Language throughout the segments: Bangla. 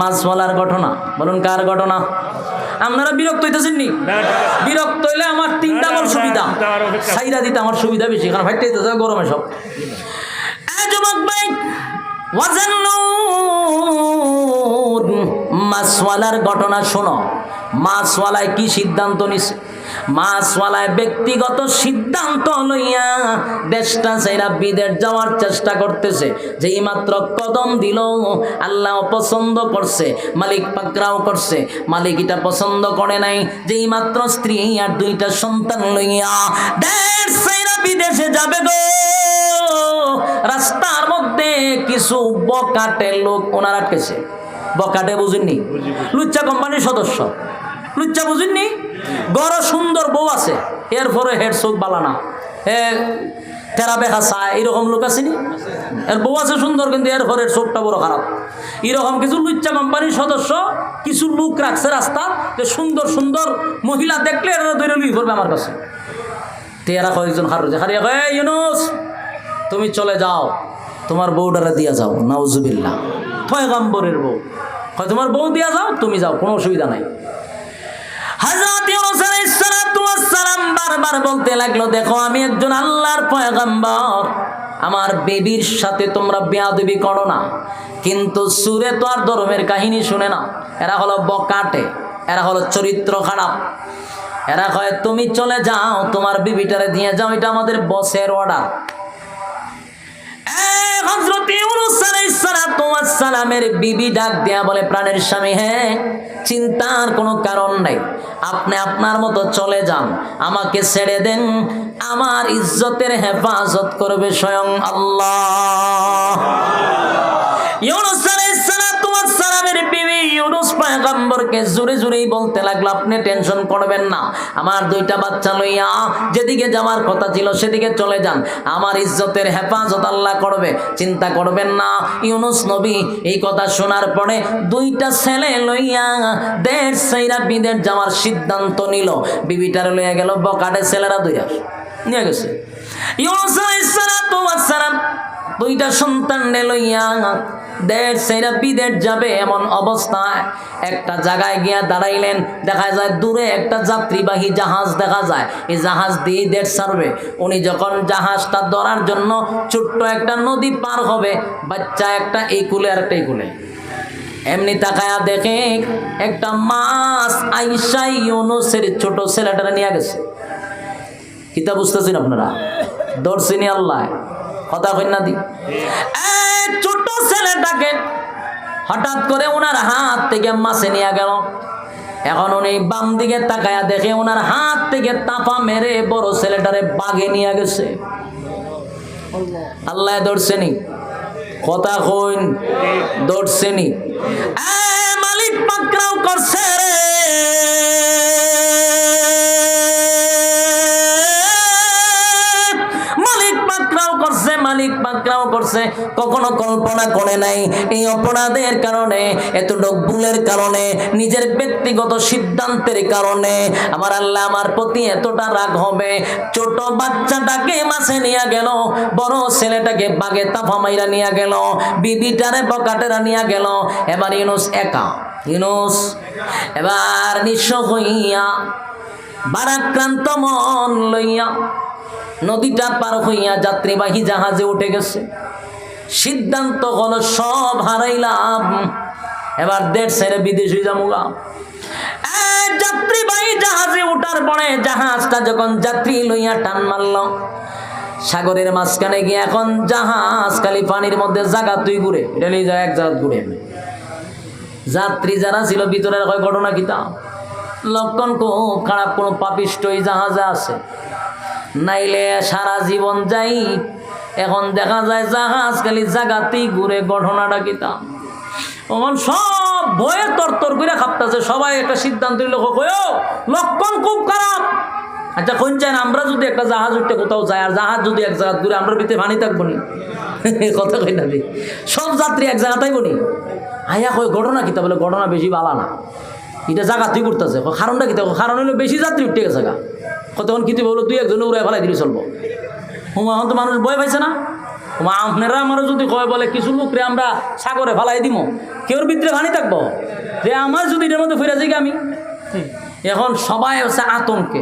মাছওয়ালার ঘটনা। বলুন কার ঘটনা? আপনারা বিরক্ত হইতেছেন নি? বিরক্ত হইলে আমার তিনটা বল সুবিধা। সাইরা দিতে আমার সুবিধা বেশি কারণ ফাইতে হইতেছে গরমে সব। যুবক ভাই মাছওয়ালার ঘটনা শোনো। মাছওয়ালায় কি সিদ্ধান্ত নিছে? মাছওয়ালায় ব্যক্তিগত সিদ্ধান্ত লইয়া দেশটা সেরা বিদেশ যাওয়ার চেষ্টা করতেছে। যেই মাত্র কদম দিল আল্লাহ পছন্দ করছে মালিক পাকরাও করছে। মালিক এটা পছন্দ করে নাই যেই মাত্র স্ত্রী আর দুইটা সন্তান লইয়া দেশ সেরা বিদেশে যাবে গো। রাস্তার মধ্যে কিছু বকাটে লোক ওনার আটকেছে। বকাটে বুঝেননি? লুচ্চা কোম্পানির সদস্য। লুচ্চা বুঝেননি বড় সুন্দর বউ আছে। এরপরে হেড চোখ বালানা এ তেরা বেখা চায়, এরকম লোক আসেনি এর বউ আছে সুন্দর, কিন্তু এরপরে চোখটা বড় খারাপ। এরকম কিছু লুচ্চা কোম্পানির সদস্য কিছু লোক রাখছে রাস্তা, যে সুন্দর সুন্দর মহিলা দেখলে এরা ধরে লুই পড়বে আমার কাছে। তেরা কয়েকজন হার হারিয়া কয়ে ইউনুস, তুমি চলে যাও। তোমার বউডারা দিয়া যাও। নাউজুবিল্লাহ। পয়গাম্বরের বউ। হয় তোমার বউ দিয়া যাও, তুমি যাও, কোনো অসুবিধা নাই। সালাতু ওয়াস সালাম বারবার বলতে লাগল, দেখো, আমি একজন আল্লাহর পয়গাম্বর। আমার বেবির সাথে তোমরা বেয়াদবি করো না। কিন্তু সুরে তো আর ধর্মের কাহিনী শুনে না। এরা হলো বকাটে, এরা হলো চরিত্র খারাপ। এরা কয়, তুমি চলে যাও, তোমার বিবিটারে দিয়ে যাও, এটা আমাদের বসের অর্ডার স্বামী হ্যাঁ চিন্তার কোনো কারণ আপনি আপনার মতো চলে যান, আমাকে ছেড়ে দেন, আমার ইজ্জতের হেফাজত করবে স্বয়ং আল্লাহ। ইউনুস পয়গম্বরকে জোরে জোরেই বলতে লাগল, আপনি টেনশন করবেন না। আমার দুইটা বাচ্চা লইয়া যেদিকে যাওয়ার কথা ছিল সেদিকে চলে যান। আমার ইজ্জতের হেফাজত আল্লাহ করবে, চিন্তা করবেন না। ইউনুস নবী এই কথা শোনার পরে দুইটা ছেলে লইয়া দেড় সেইরা বিদের যাওয়ার সিদ্ধান্ত নিল। বিবিটার লইয়া গেল, বকাটে ছেলেরা দুইটা নিয়ে গেছে। ইউনুস আলাইহিস সালাম দুইটা সন্তান লইয়া দেড় সেরা বিদেশ যাবে এমন অবস্থায় একটা জায়গায় গিয়া দাঁড়াইলেন, দেখা যায় দূরে একটা যাত্রীবাহী জাহাজ দেখা যায়। এই জাহাজ দিয়ে দেশ ছাড়বে। উনি যখন জাহাজটা ধরার জন্য ছোট্ট একটা নদী পার হবে, বাচ্চা একটা এই কুলে আর একটা এই কুলে এমনি তাকায়া দেখে একটা মাছ আইসাই ইউনুসের ছোট ছেলেটারা নিয়ে গেছে। কিতা বুঝতেছেন আপনারা? দর্শিনী আল্লাহ। কথা কন্যা দি। এই ছোট ছেলেটাকে হঠাৎ করে ওনার হাত থেকে মাছে নিয়ে গেল। এখন উনি বাম দিকে তাকায়া দেখে ওনার হাত থেকে তাপা মেরে বড় ছেলেটারে বাগে নিয়ে গেছে। আল্লাহ দর্শনি কথা কইন দর্শনি মালিক পাকরাও করছে রে। মালিক করছে, কখনো কল্পনা করে নাই। এই অপরাধের কারণে, এতটুক ভুলের কারণে, নিজের ব্যক্তিগত সিদ্ধান্তের কারণে আমার আল্লাহ আমার প্রতি এতটা রাগ হবে। ছোট বাচ্চাটাকে মাছে নিয়ে গেল, বড় ছেলেটাকে বাগে তাফা মাইরা নিয়ে গেল, বিবিটারে বকাটেরা নিয়ে গেল। এবার ইউনুস একা, ইউনুস এবার নিঃস্ব হইয়া, বারাক্রান্ত মন লইয়া নদীটা পার হইয়া যাত্রীবাহী জাহাজে উঠে গেছে। সিদ্ধান্ত হলো সব হারাইলাম। এবার দেড় সেরে বিদেশ যাব যাত্রীবাহী জাহাজে উঠার পরে জাহাজটা যখন যাত্রী লইয়া টান মারল, সাগরের মাঝখানে গিয়ে এখন জাহাজ খালি পানির মধ্যে জাগা তুই ঘুরে এটা নিয়ে যায় এক জায়গা ঘুরে যাত্রী যারা ছিল, ভিতরের ঘটনা কিতা লক্ষণ খুব খারাপ, কোনো পাপিষ্ট এই জাহাজে আছে। নাইলে সারা জীবন যাই। এখন দেখা যায় জাহাজ খালি জাগাতেই ঘুরে ঘটনাটা কিতা তখন সব ভয়ে তরতর করে খাপতাছে। সবাই একটা সিদ্ধান্ত নিল কয়ও লক্ষণ খুব খারাপ। আচ্ছা কোন চাই আমরা যদি একটা জাহাজ উঠতে কোথাও যাই, আর জাহাজ যদি এক জায়গা ঘুরে আমরা ভিতরে পানি থাকব নি? কথা কই না সব যাত্রী এক জায়গাতেই বনি আয়া কই ঘটনা কিতা বলে, ঘটনা বেশি বালা না। এটা জায়গা তুই করতেছে কারণটা কিতা কারণ হলো বেশি যাত্রী উঠতে গেছে গা। কতক্ষণ কিতে বলো তুই একজনে উড়াই ফেলাই দিলে চলবো? হুমা এখন তো মানুষ ভয় পাইছে না? মা আপনারা আমার যদি কয় বলে কিছু লোকরে আমরা সাগরে ফালাই দিব। কেউর ভিতরে ভানি থাকব? যে আমার যদি এটার মধ্যে ফিরে যাই আমি? এখন সবাই হচ্ছে আতঙ্কে।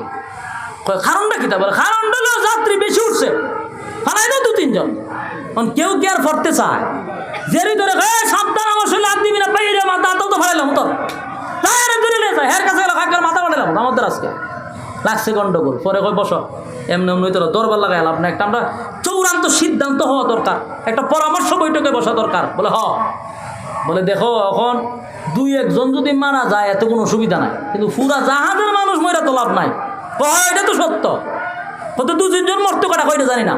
কয় কারণটা কি? তা বলে কারণটা হলো যাত্রী বেশি উঠছে। ফালাই দাও দু তিনজন। এখন কেউ কি আর ফরতে চায়? জেরি ধরে সাবধান আমার শরীরে হাত দিবি না পাই রে মাথা তো ফালাইলাম তোর। হের কাছে গেল খাকার মাথা ফাটাইলাম আমাদের আজকে। লাগছে গন্ডগোল, পরে কই, বসো। এমনি এমনি তোর দরবার লাগাই লাভ না একটা আমরা চূড়ান্ত সিদ্ধান্ত হওয়া দরকার। একটা পরামর্শ বৈঠকে বসা দরকার। বলে, হ। বলে, দেখো, এখন দুই একজন যদি মারা যায়, এত কোনো অসুবিধা নাই। কিন্তু পুরা জাহাজের মানুষ মরা তো লাভ নাই। এটা তো সত্য। কত দু তিনজন মরতে কাটা কয়টা জানি না।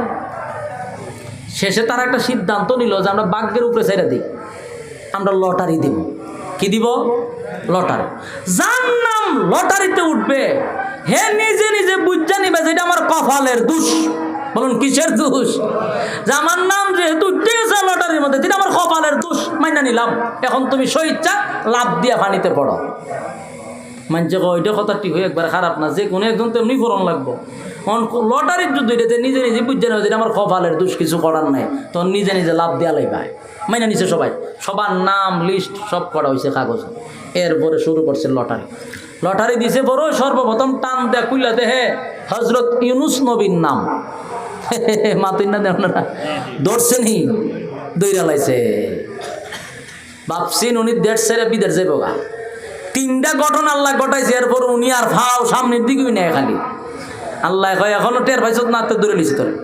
শেষে তারা একটা সিদ্ধান্ত নিল যে আমরা বাঘের উপরে ছেড়ে দিই। আমরা লটারি দিব। কি দিব? লটারি। যার নাম লটারিতে উঠবে, হে নিজে নিজে বুঝা নিবে যেটা আমার কফালের দোষ। বলুন, কিসের দোষ? যে আমার নাম যেহেতু লটারির মধ্যে যেটা আমার কপালের দোষ, মাইনা নিলাম। এখন তুমি স্বইচ্ছা, লাভ দিয়া পানিতে পড়ো। মানছে ওইটা কথা ঠিক হয়ে একবার খারাপ না, যে কোনো একজন তেমনি ফোরন লাগবো। অন লটারির যুদ্ধ এটা নিজে নিজে বুঝছে না, যেটা আমার কপালের দোষ, কিছু করার নাই, তখন নিজে নিজে লাভ দেওয়া লাগবে। মাইনা নিছে সবাই। সবার নাম লিস্ট সব করা হয়েছে কাগজ। এরপরে শুরু করছে লটারি। লটারি দিছে বড় সর্বপ্রথম টান দেয়া কুইলা দেহে হজরত ইউনুস নবীর নাম। মাতুই না দেন না ধরছেনি দইরা লাইছে। ভাবছেন উনি দেড় সেরে বিদেশ যাইব গা তিনটা ঘটনা আল্লাহ ঘটাইছে, এরপর উনি আর ফাও সামনের দিকেই নেয় খালি। আল্লাহ কয়, এখনও টের পাইছত না তো দূরে লিছি তোরে।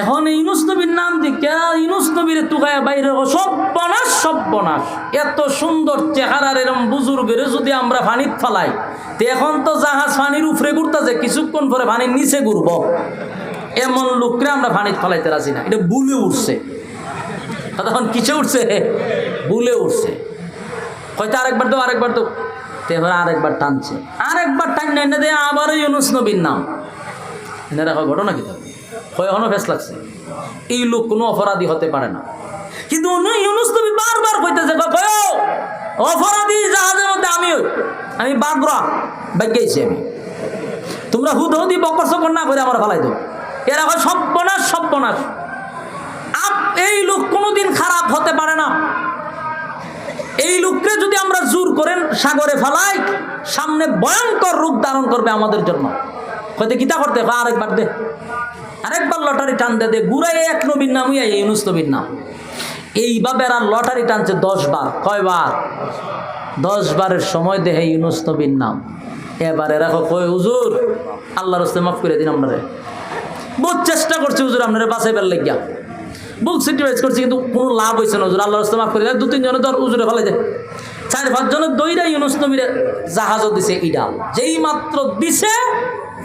এখন ইনুস নবীর নাম দিকে ইনুস নবীর তুকায় বাইরে সব বনাস সব বনাস। এত সুন্দর চেহারার এরম বুজুর্গের যদি আমরা পানিত ফালাই, তো এখন তো জাহাজ পানির উপরে ঘুরতেছে, কিছুক্ষণ পরে পানির নিচে ঘুরব। এমন লোকরে আমরা পানিত ফালাইতে রাজি না। এটা বুলে উঠছে। তখন কিসে উঠছে? বুলে উঠছে। হয়তো আরেকবার তো আরেকবার তো এবার আরেকবার টানছে। আরেকবার টান এনে দিয়ে, আবারও ইউনুস নবীর নাম। এনারা হয় ঘটনা কি থাকে হয় এখনও ফেস লাগছে। এই লোক কোনো অপরাধী হতে পারে না। কিন্তু উনি ইউনুস নবী বারবার কইতেছে, কয় অপরাধী জাহাজের মধ্যে আমি আমি বাগরা বাগ্যাইছি আমি। তোমরা হুদ হুদি বকর সকর না করে আমার ফালাই দেবো এরা হয় সব্যনাশ সব্যনাশ আপ, এই লোক কোনোদিন খারাপ হতে পারে না। এই লোককে যদি আমরা জোর করেন, সাগরে ফেলাই, সামনে ভয়ঙ্কর রূপ ধারণ করবে আমাদের জন্য। হয়তো কিতা করতে আরেকবার দে। আরেকবার লটারি টান দে দে গুড়াই এক নবীর নাম হইয়া ইউনুস নবীর নাম। এইভাবে আর লটারি টানছে দশ বার। কয়বার? দশ বারের সময় দেহে ইউনুস নবীর নাম। এবারে রাখো কয় হুজুর, আল্লাহর হস্তে মাফ করে দিন আপনারে। বহুত চেষ্টা করছি হুজুর আপনারা বাঁচাই বের লেগিয়া। বুক সিটিভাইজ করছি কিন্তু কোনো লাভ হয়েছে না হুজুর। আল্লাহর হস্তে মাফ করে দেয়। দু তিনজনে ধর হুজুরে ফেলাই যায় চার পাঁচজনের দইরা ইউনুস নবীরে জাহাজও দিছে ইডাল। যেই মাত্র দিছে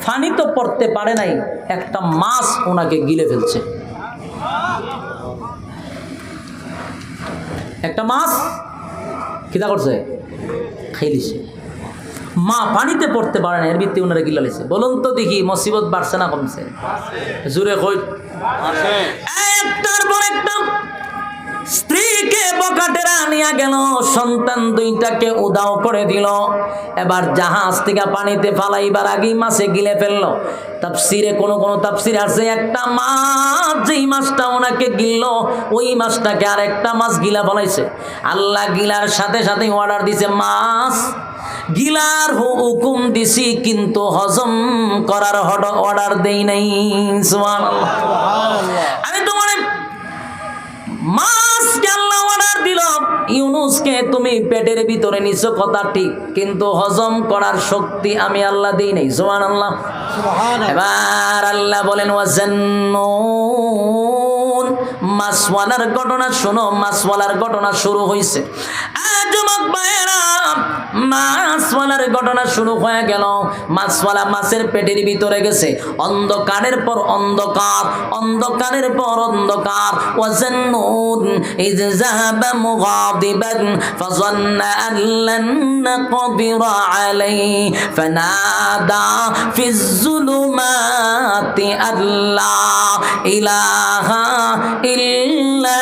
ফানি তো পড়তে পারে নাই। একটা মাছ ওনাকে গিলে ফেলছে। একটা মাছ কিতা করছে খাইলিছে মা পানিতে পড়তে পারে না এর ভিত্তি ওনারা গিলা লিছে বলুন তো দেখি মুসিবত বাড়ছে না কমছে? জুড়ে কই? একটার পর একটা স্ত্রীকে বকাটেরা নিয়ে গেল সন্তান দুইটাকে উদাও করে দিল। এবার জাহাজ থেকে পানিতে ফালাইবার আগেই মাছে গিলে ফেলল। তাপসিরে কোনো কোনো তাপসিরে আছে একটা মাছ যেই মাছটা ওনাকে গিলল ওই মাছটাকে আর একটা মাছ গিলা ফলাইছে। আল্লাহ গিলার সাথে সাথে অর্ডার দিছে মাছ গিলার হুকুম দিছি কিন্তু হজম করার অর্ডার দেই নাই। আমি তোমার মাছকে আল্লাহ অর্ডার দিল। ইউনুসকে তুমি পেটের ভিতরে নিছো কথা ঠিক কিন্তু হজম করার শক্তি আমি আল্লাহ দিই নাই জোয়ান আল্লাহ এবার আল্লাহ বলেন ওয়াজান্নুন মাসওয়ালার ঘটনা শোনো মাছওয়ালার ঘটনা শুরু হয়েছে আজমক ভাইয়েরা মাছওয়ালার ঘটনা শুরু হয়ে গেল। মাছওয়ালা মাছের পেটের ভিতরে গেছে। অন্ধকারের পর অন্ধকার, অন্ধকারের পর অন্ধকার। ওয়াজান্নুন আল্লাহ ইলাহা ইল্লা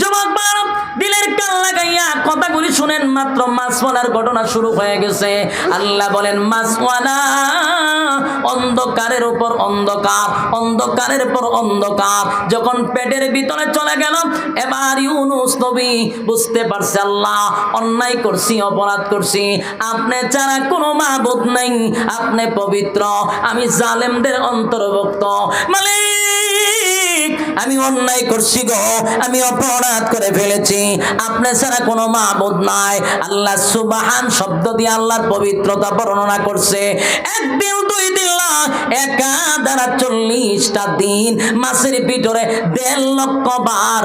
জবাব লাগাইয়া কথাগুলি শুনেন মাত্র মাসওয়ালার ঘটনা শুরু হয়ে গেছে। আল্লাহ বলেন মাসওয়ালা অন্ধকারের উপর অন্ধকার, অন্ধকারের উপর অন্ধকার। যখন পেটের ভিতরে চলে গেল, এবার ইউনুস নবী বুঝতে পারছে আল্লাহ, অন্যায় করছি, অপরাধ করছি। আপনি ছাড়া কোনো মাবুদ নাই, আপনি পবিত্র। আমি জালেমদের অন্তর্ভুক্ত। মালিক, আমি অন্যায় করছি গো, আমি অপরাধ করে ফেলেছি। আপনি ছাড়া কোনো মাবুদ নাই। আল্লাহ সুবাহান শব্দ দিয়ে আল্লাহর পবিত্রতা বর্ণনা করছে। একদিন দুই দিন চল্লিশটা দিন মাসের ভিতরে দেড় লক্ষ বার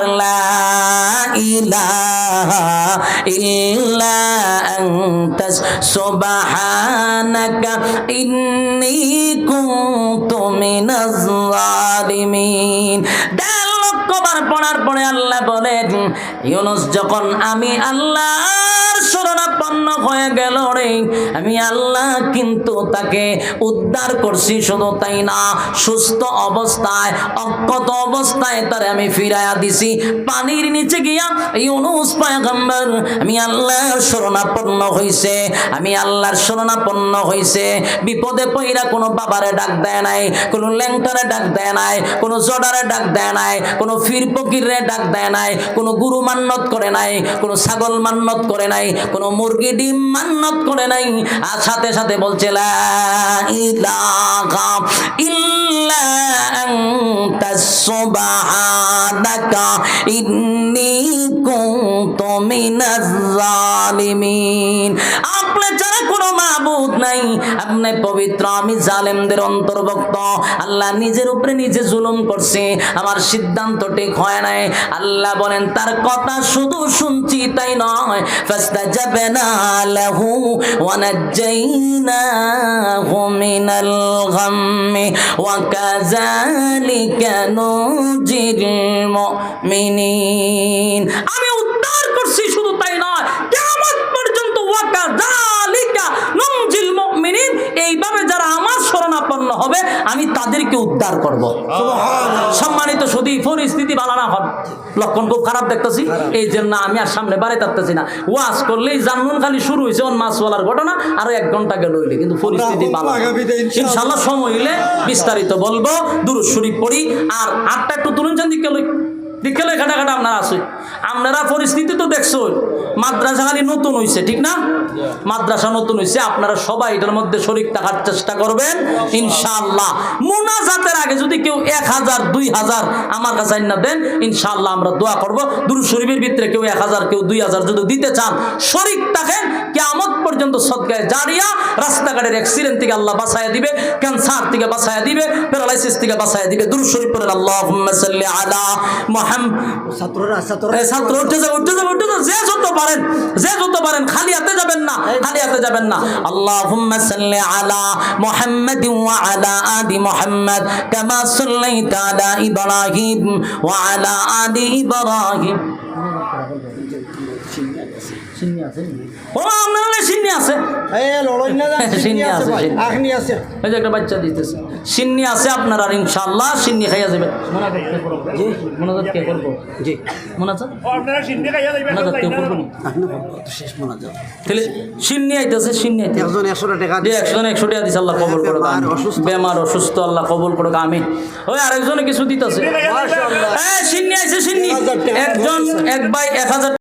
সুবহানাকা ইন্নী কুনতু মিনাজ জালিমিন দেড় লক্ষ বার পড়ার পরে আল্লাহ বলেন, ইউনুস, যখন আমি আল্লাহর শরণাপন্ন হয়ে গেল রে। আমি আল্লাহ কিন্তু তাকে উদ্ধার করছি, শুধু তাই না, সুস্থ অবস্থায়, অক্ষত অবস্থায় তারে আমি ফিরাইয়া দিছি। পানির নিচে গিয়া ইউনুস পয়গম্বর, আমি আল্লাহর শরণাপন্ন হইছে, আমি আল্লাহর শরণাপন্ন হইছে। বিপদে পইরা কোনো বাবারে ডাক দেয় নাই, কোনো ল্যাংটারে ডাক দেয় নাই, কোনো জডারে ডাক দেয় নাই, কোনো ফির ডাক দেয় নাই, কোনো গুরু মান্নত করে নাই, কোনো ছাগল মান্নত করে নাই কোনো মুরগি ডিম মান্নত করে নাই। আর সাথে সাথে বলছে ইল্লা ইন্নী কুনতু পবিত্র, আমি জালেমদের অন্তর্ভুক্ত। আল্লাহ নিজের উপরে নিজে জুলুম করছে। আমার সিদ্ধান্ত ঠিক হয় নাই। আল্লাহ বলেন, তার কথা শুধু শুনছি তাই নয়। ফাস্তাজাবনা লাহু ওয়া নাজ্জাইনাহু মিনাল গাম্মি ওয়া কাযালিকা নুজিল আমি উদ্ধার করছি শুধু তাই নয় কিয়ামত পর্যন্ত মুমিনিন এইভাবে যারা আমার শরণাপন্ন হবে আমি তাদেরকে উদ্ধার করব। সম্মানিত শুধু পরিস্থিতি ভালো না হন। লক্ষণ খুব খারাপ দেখতেছি। এই জন্য আমি আর সামনে বাড়ি থাকতেছি না। ওয়াজ করলেই জানমন খালি শুরু হয়েছে ওর মাছওয়ালার ঘটনা আরও এক ঘণ্টা গেল হইলে। কিন্তু পরিস্থিতি ভালো ইনশাল্লাহ সময় হইলে বিস্তারিত বলব দুরুদ শরীফ পড়ি। আর আটটা একটু তুলুন চান দিকে লই দিকে লই খাটা খাটা আপনারা আছে। আপনারা পরিস্থিতি তো দেখছ মাদ্রাসা খালি নতুন হয়েছে ঠিক না? মাদ্রাসা নতুন হয়েছে আপনারা সবাই এটার মধ্যে শরিক থাকার চেষ্টা করবেন, ইনশাআল্লাহ। মোনাজাতের আগে যদি কেউ এক হাজার, দুই হাজার আমার কাছে না দেন, ইনশাআল্লাহ আমরা দোয়া করব। দুরু শরীফের ভিতরে কেউ এক হাজার, কেউ দুই হাজার যদি দিতে চান, শরিক থাকেন কেমন পর্যন্ত সদগায় জারিয়া রাস্তাঘাটের অ্যাক্সিডেন্ট থেকে আল্লাহ বাঁচায় দিবে ক্যান্সার থেকে বাঁচায় দিবে প্যারালাইসিস থেকে বাঁচায় দিবে। দুরু শরীফ পড়েন, আল্লাহুম্মা সাল্লি আলা মুহাম্মদ ছাত্ররা ছাত্র উঠে যাবে উঠে যাবে উঠে যাবে যে যত পারেন যে যত পারেন খালি হাতে যাবেন না খালি হাতে যাবেন না। আল্লাহুম্মা সাল্লি আলা মুহাম্মাদ ওয়া আলা আদি মুহাম্মাদ কামা সাল্লাইতা আলা ইব্রাহিম ওয়া আলা আলি ইব্রাহিম। আছে আছে। আছে, ভাই সিন্নি। আখনি আছে। এই যে একটা বাচ্চা দিতেছে। সিন্নি আছে আপনার আর ইনশাআল্লাহ সিন্নি খাইয়া যাবে। মোনাজাত কে করব? জি? মোনাজাত আপনারা সিন্ধে খাইয়া যাইবেন মোনাজাত কে করব নি? আপনি তো শেষ যাও তাহলে সিন্নি আইতেছে সিন্নি আইতেছে। একজন একশো টাকা যে একশো জন একশো টাকা দিছে আল্লাহ কবল করো বেমার, অসুস্থ। বেমার অসুস্থ আল্লাহ কবল করো আমি ওই আরেকজনে কিছু দিতেছে। হ্যাঁ সিন্নি আইছে সিন্নি। একজন এক ভাই এক হাজার